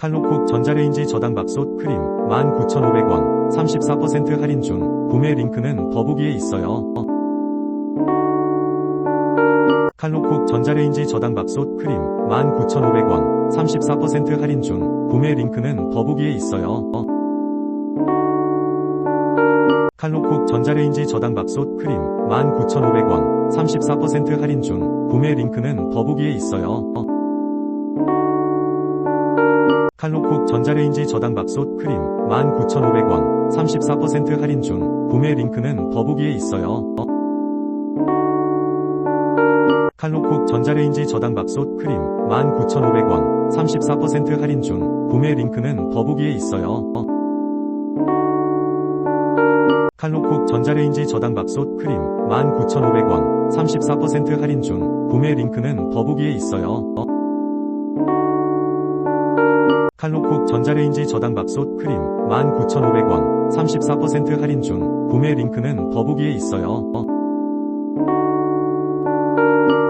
칼로콕 전자레인지 저당 밥솥 크림 19,500원 34% 할인 중 구매 링크는 더보기에 있어요. 칼로콕 전자레인지 저당 밥솥 크림 19,500원 34% 할인 중 구매 링크는 더보기에 있어요. 칼로콕 전자레인지 저당 밥솥 크림 19,500원 34% 할인 중 구매 링크는 더보기에 있어요. 칼로콕 전자레인지 저당 밥솥 크림 19,500원 34% 할인 중 구매 링크는 더보기에 있어요. 칼로콕 전자레인지 저당 밥솥 크림 19,500원 34% 할인 중 구매 링크는 더보기에 있어요. 칼로콕 전자레인지 저당 밥솥 크림 19,500원 34% 할인 중 구매 링크는 더보기에 있어요. 칼로콕 전자레인지 저당 밥솥 크림 19,500원 34% 할인 중 구매 링크는 더보기에 있어요.